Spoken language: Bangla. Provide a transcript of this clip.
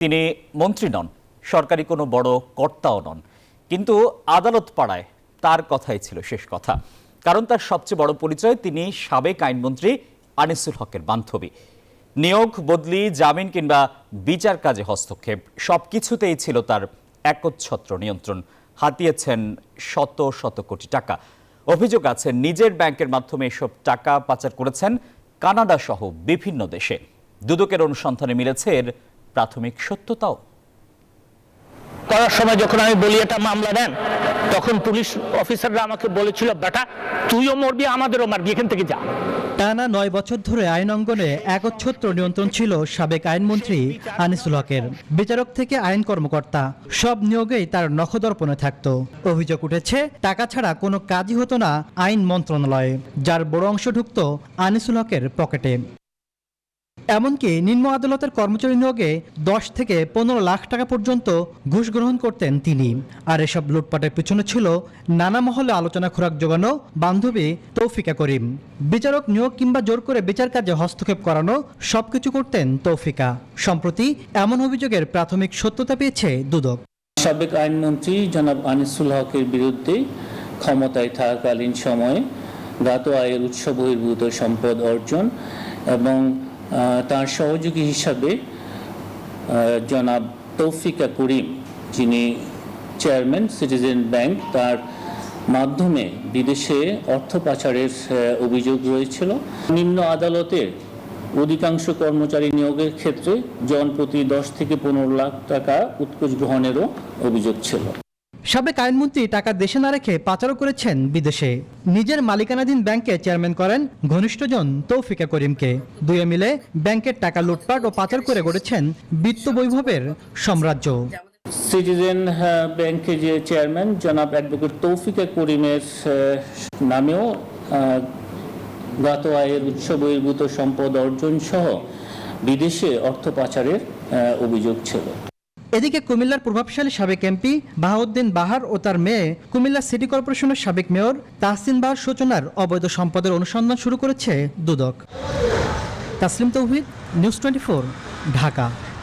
তিনি মন্ত্রী নন, সরকারি কোনো বড় কর্তাও নন। কিন্তু আদালত পাড়ায় তার কথাই ছিল শেষ কথা। কারণ তার সবচেয়ে বড় পরিচয় তিনি সাবেক আইনমন্ত্রী আনিসুল হকের বান্ধবী। নিয়োগ, বদলি, জামিন কিংবা বিচার কাজে হস্তক্ষেপ সব কিছুতেই ছিল তার একচ্ছত্র নিয়ন্ত্রণ। হাতিয়েছেন শত শত কোটি টাকা। অভিযোগ আছে, নিজের ব্যাংকের মাধ্যমে এসব টাকা পাচার করেছেন কানাডা সহ বিভিন্ন দেশে। দুদকের অনুসন্ধানে মিলেছে, এর প্রাথমিক সত্যতাও। করার সময় যখন আমি বলি এটা মামলা নেন তখন পুলিশ অফিসাররা আমাকে বলেছিল বেটা তুইও মরবি আমাদেরও মারবি এখান থেকে যা। টানা নয় বছর ধরে আইন অঙ্গনে একচ্ছত্র নিয়ন্ত্রণ ছিল সাবেক আইনমন্ত্রী আনিসুল হকের। বিচারক থেকে আইন কর্মকর্তা সব নিয়োগেই তার নখদর্পণে থাকত। অভিযোগ উঠেছে টাকা ছাড়া কোনো কাজই হতো না আইন মন্ত্রণালয়ে যার বড় অংশ ঢুকত আনিসুল হকের পকেটে। এমনকি নিম্ন আদালতের কর্মচারী নিয়োগে দশ থেকে পনেরো লাখ টাকা পর্যন্ত ঘুষ গ্রহণ করতেন তিনি। আর এসব লুটপাটের পিছনে ছিল নানা মহলে আলোচনা খোরাক জোগানো বান্ধবী তৌফিকা করিম। বিচারক নিয়োগ কিংবা জোর করে বিচার কাজে হস্তক্ষেপ করানো সবকিছু করতেন তৌফিকা। সম্প্রতি এমন অভিযোগের প্রাথমিক সত্যতা পেয়েছে দুদক। সাবেক আইনমন্ত্রী জনাব আনিসুল হকের বিরুদ্ধে ক্ষমতায় থাকাকালীন সময়ে জ্ঞাত আয়ের উৎস বহির্ভূত সম্পদ অর্জন এবং তার সহযোগী হিসাবে জনাব তৌফিকা করিম, যিনি চেয়ারম্যান সিটিজেন ব্যাংক তার মাধ্যমে বিদেশে অর্থ পাচারের অভিযোগ রয়েছিল। নিম্ন আদালতের অধিকাংশ কর্মচারী নিয়োগের ক্ষেত্রে জনপ্রতি দশ থেকে পনেরো লাখ টাকা উৎকোচ গ্রহণেরও অভিযোগ ছিল। সাবেক আইনমন্ত্রী টাকা দেশে না রেখে পাচারও করেছেন বিদেশে। নিজের মালিকানাধীন ব্যাংকে চেয়ারম্যান করেন ঘনিষ্ঠজন তৌফিকা করিমকে। দুয়ে মিলে ব্যাংকের টাকা লুটপাট ও পাচার করে গড়েছেন বিত্ত বৈভবের সাম্রাজ্য। সিটিজেন আহ, ব্যাংকের যে চেয়ারম্যান জনাব অ্যাডভোকেট তৌফিকা করিমের নামেও জ্ঞাত আয়ের উৎস বহির্ভূত সম্পদ অর্জন সহ বিদেশে অর্থ পাচারের অভিযোগ ছিল। এদিকে কুমিল্লার প্রভাবশালী সাবেক এমপি বাহাউদ্দিন বাহার ও তার মেয়ে কুমিল্লা সিটি কর্পোরেশনের সাবেক মেয়র তাহসিন বাহার সূচনার অবৈধ সম্পদের অনুসন্ধান শুরু করেছে দুদক। Taslim Tauhid, news twenty Dhaka.